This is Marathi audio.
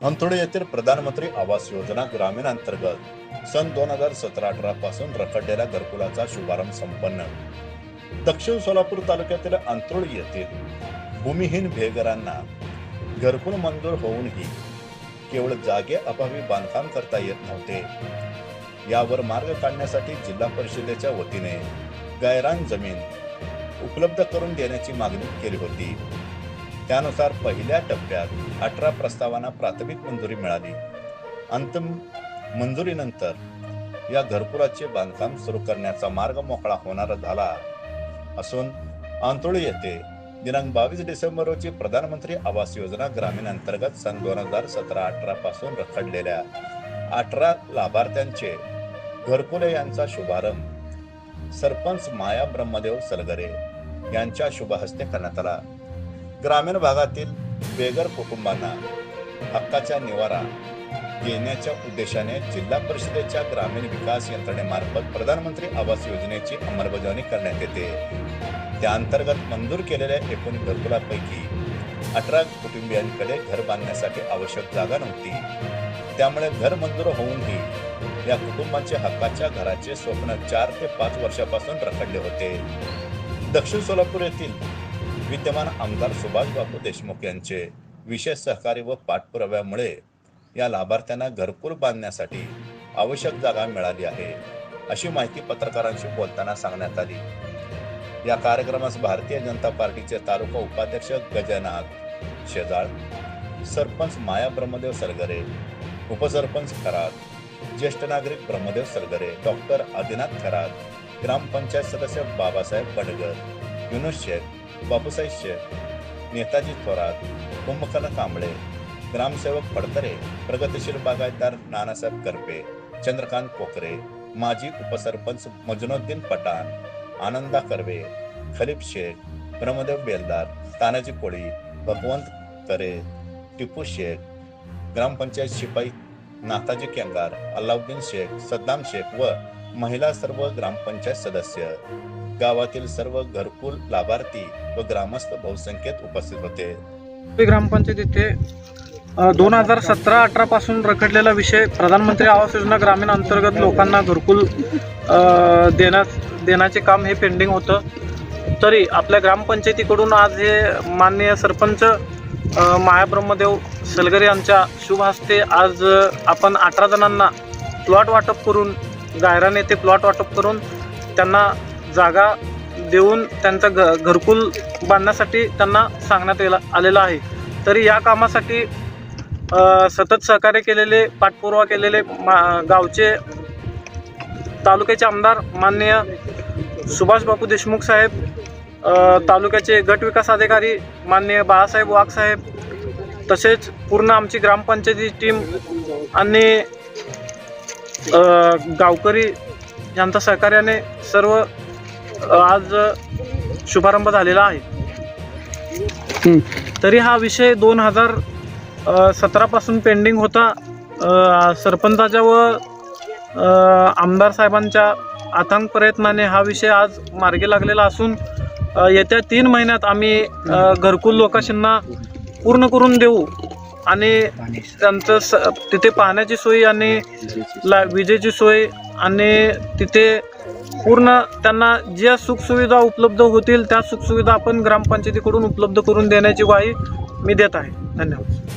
अंथोडे येथील प्रधानमंत्री आवास योजना ग्रामीण अंतर्गत सन दोन हजार सतरा अठरा पासून रखडलेल्या घरकुलाचा शुभारंभ संपन्न. दक्षिण सोलापूर तालुक्यातील अंतोळी येथील भूमिहीन भेगरांना घरकुल मंजूर होऊनही केवळ जागे अभावी बांधकाम करता येत नव्हते. यावर मार्ग काढण्यासाठी जिल्हा परिषदेच्या वतीने गायरान जमीन उपलब्ध करून देण्याची मागणी केली होती. त्यानुसार पहिल्या टप्प्यात अठरा प्रस्तावांना प्राथमिक मंजुरी मिळाली. अंतिम मंजुरीनंतर या घरकुलाचे बांधकाम सुरू करण्याचा मार्ग मोकळा होणार झाला असून आंतोळी येथे दिनांक बावीस डिसेंबर रोजी प्रधानमंत्री आवास योजना ग्रामीण अंतर्गत सन दोन हजार सतरा अठरा पासून रखडलेल्या अठरा लाभार्थ्यांचे घरकुले यांचा शुभारंभ सरपंच माया ब्रह्मदेव सलगरे यांच्या शुभहस्ते करण्यात आला. ग्रामीण भागातील बेगर कुटुंबांना हक्काचा निवारा देण्याच्या उद्देशाने जिल्हा परिषदेच्या ग्रामीण विकास यंत्रणेमार्फत प्रधानमंत्री आवास योजनेची अंमलबजावणी करण्यात येते. त्या अंतर्गत मंजूर केलेल्या एकूण घरकुलापैकी अठरा कुटुंबियांकडे घर बांधण्यासाठी आवश्यक जागा नव्हती. त्यामुळे घर मंजूर होऊनही या कुटुंबाचे हक्काच्या घराचे स्वप्न चार ते पाच वर्षापासून रखडले होते. दक्षिण सोलापूर येथील विद्यमान आमदार सुभाषबाबू देशमुख यांचे विशेष सहकार्य व पाठपुराव्यामुळे या लाभार्थ्यांना घरकुल बांधण्यासाठी आवश्यक जागा मिळाली आहे अशी माहिती पत्रकारांशी बोलताना सांगण्यात आली. या कार्यक्रमास भारतीय जनता पार्टीचे तालुका उपाध्यक्ष गजनाथ शेजाळ सरपंच माया ब्रह्मदेव सरगरे उपसरपंच खरात ज्येष्ठ नागरिक ब्रह्मदेव सरगरे डॉक्टर आदिनाथ खरात ग्रामपंचायत सदस्य बाबासाहेब बडगर विनोद शेख बापूसाहेब शेख नेताजी थोरात कुंभकला कांबळे ग्रामसेवक फडतरे प्रगतशील बागायतदार नानासाहेब करपे चंद्रकांत कोकरे माजी उपसरपंच मजनुद्दीन पठाण आनंदा कर्वे खलीफ शेख ब्रह्मदेव बेलदार तानाजी कोळी भगवंत करे टिपू शेख ग्रामपंचायत शिपाई नाथाजी केंगार अल्लाउद्दीन शेख सद्दाम शेख व महिला सर्व ग्रामपंचायत सदस्य गावातील सर्व घरकुल लाभार्थी व ग्रामस्थ बहुसंख्येत उपस्थित होते. ग्रामपंचायत येथे दोन हजार सतरा अठरा पासून रखडलेला विषय प्रधानमंत्री आवास योजना ग्रामीण अंतर्गत लोकांना घरकुल देण्यास देण्याचे काम हे पेंडिंग होतं. तरी आपल्या ग्रामपंचायतीकडून आज हे माननीय सरपंच माया ब्रह्मदेव सलगरे यांच्या शुभ हस्ते आज आपण अठरा जणांना प्लॉट वाटप करून गायरान येथे प्लॉट वाटप करून त्यांना जागा देऊन त्यांचा घ घरकुल बांधण्यासाठी त्यांना सांगण्यात येला आलेलं आहे. तरी या कामासाठी सतत सहकार्य केलेले पाठपुरावा केलेले मा गावचे तालुक्याचे आमदार माननीय सुभाषबापू देशमुख साहेब तालुक्याचे गट विकास अधिकारी माननीय बाळासाहेब वाघ साहेब तसेच पूर्ण आमची ग्रामपंचायती टीम आणि गावकरी यांच्या सहकार्याने सर्व आज शुभारंभ झालेला आहे. तरी हा विषय दोन हजार सतरापासून पेंडिंग होता. सरपंचाच्या व आमदार साहेबांच्या अथांग प्रयत्नाने हा विषय आज मार्गी लागलेला असून येत्या तीन महिन्यात आम्ही घरकुल लोकांना पूर्ण करून देऊ. आणि त्यांचं स तिथे पाहण्याची सोय आणि ला विजेची सोय आणि तिथे पूर्ण त्यांना ज्या सुखसुविधा उपलब्ध होतील त्या सुखसुविधा आपण ग्रामपंचायतीकडून उपलब्ध करून देण्याची ग्वाही मी देत आहे. धन्यवाद.